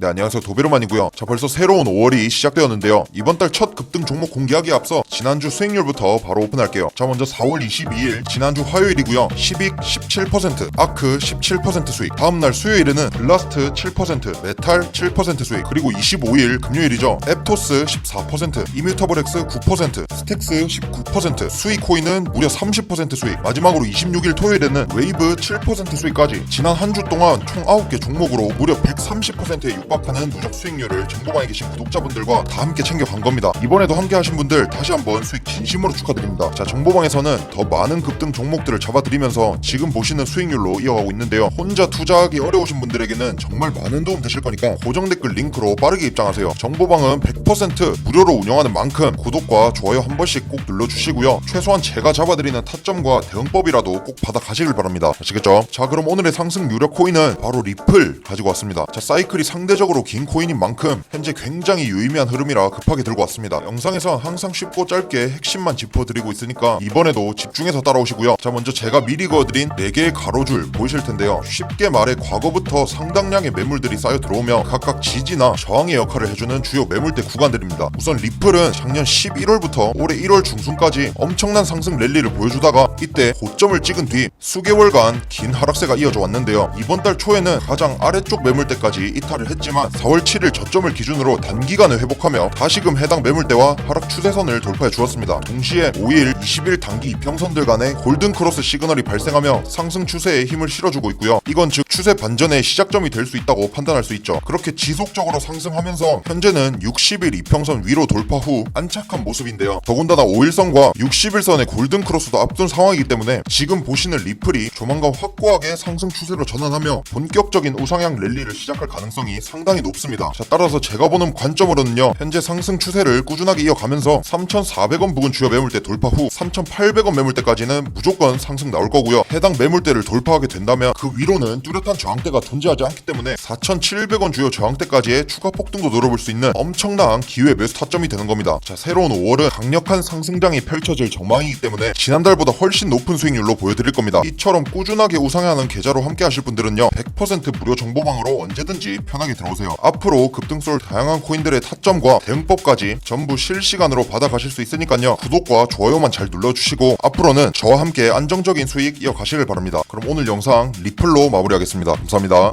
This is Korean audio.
네 안녕하세요. 도베르만이고요. 자 벌써 새로운 5월이 시작되었는데요. 이번 달 첫 급등 종목 공개하기에 앞서 지난주 수익률부터 바로 오픈할게요. 자 먼저 4월 22일 지난주 화요일이고요. 12 17% 아크 17% 수익. 다음날 수요일에는 블라스트 7% 메탈 7% 수익. 그리고 25일 금요일이죠. 앱토스 14% 이뮤터블엑스 9% 스택스 19% 수익 코인은 무려 30% 수익. 마지막으로 26일 토요일에는 웨이브 7% 수익까지. 지난 한 주 동안 총 9개 종목으로 무려 130%에 육박하는 누적 수익률을 정보방에 계신 구독자분들과 다 함께 챙겨간 겁니다. 이번에도 함께 하신 분들 다시 한번 수익 진심으로 축하드립니다. 자 정보방에서는 더 많은 급등 종목들을 잡아드리면서 지금 보시는 수익률로 이어가고 있는데요. 혼자 투자하기 어려우신 분들에게는 정말 많은 도움 되실 거니까 고정 댓글 링크로 빠르게 입장하세요. 정보방은 100% 무료로 운영하는 만큼 구독과 좋아요 한 번씩 꼭 눌러주시고요. 최소한 제가 잡아드리는 타점과 대응법이라도 꼭 받아 가시길 바랍니다. 아시겠죠? 자 그럼 오늘의 상승 유력 코인은 바로 리플 가지고 왔습니다. 자 사이클이 상대 적으로 긴 코인인 만큼 현재 굉장히 유의미한 흐름이라 급하게 들고 왔습니다. 영상에선 항상 쉽고 짧게 핵심만 짚어드리고 있으니까 이번에도 집중해서 따라오시고요. 자 먼저 제가 미리 그어드린 4개의 가로줄 보이실 텐데요. 쉽게 말해 과거부터 상당량의 매물들이 쌓여 들어오며 각각 지지나 저항의 역할을 해주는 주요 매물대 구간들입니다. 우선 리플은 작년 11월부터 올해 1월 중순까지 엄청난 상승 랠리를 보여주다가 이때 고점을 찍은 뒤 수개월간 긴 하락세가 이어져 왔는데요. 이번 달 초에는 가장 아래쪽 매물대까지 이탈을 했지 만 4월 7일 저점을 기준으로 단기간에 회복하며 다시금 해당 매물대와 하락 추세선을 돌파해 주었습니다. 동시에 5일 20일 단기 이평선들 간의 골든 크로스 시그널이 발생하며 상승 추세에 힘을 실어주고 있고요. 이건 즉 추세 반전의 시작점이 될 수 있다고 판단할 수 있죠. 그렇게 지속적으로 상승하면서 현재는 60일 이평선 위로 돌파 후 안착한 모습인데요. 더군다나 5일선과 60일선의 골든 크로스도 앞둔 상황이기 때문에 지금 보시는 리플이 조만간 확고하게 상승 추세로 전환하며 본격적인 우상향 랠리를 시작할 가능성이 상당 히 높습니다. 자 따라서 제가 보는 관점으로는요 현재 상승 추세를 꾸준하게 이어가면서 3,400원 부근 주요 매물대 돌파 후 3,800원 매물대까지는 무조건 상승 나올 거고요. 해당 매물대를 돌파하게 된다면 그 위로는 뚜렷한 저항대가 존재하지 않기 때문에 4,700원 주요 저항대까지의 추가 폭등도 노려볼 수 있는 엄청난 기회 매수 타점이 되는 겁니다. 자 새로운 5월은 강력한 상승장이 펼쳐질 전망이기 때문에 지난달보다 훨씬 높은 수익률로 보여드릴 겁니다. 이처럼 꾸준하게 우상향하는 계좌로 함께 하실 분들은요 100% 무료 정보방으로 언제든지 편하게 들어오세요. 앞으로 급등쏠 다양한 코인들의 타점과 대응법까지 전부 실시간으로 받아가실 수 있으니까요. 구독과 좋아요만 잘 눌러주시고 앞으로는 저와 함께 안정적인 수익 이어가시길 바랍니다. 그럼 오늘 영상 리플로 마무리하겠습니다. 감사합니다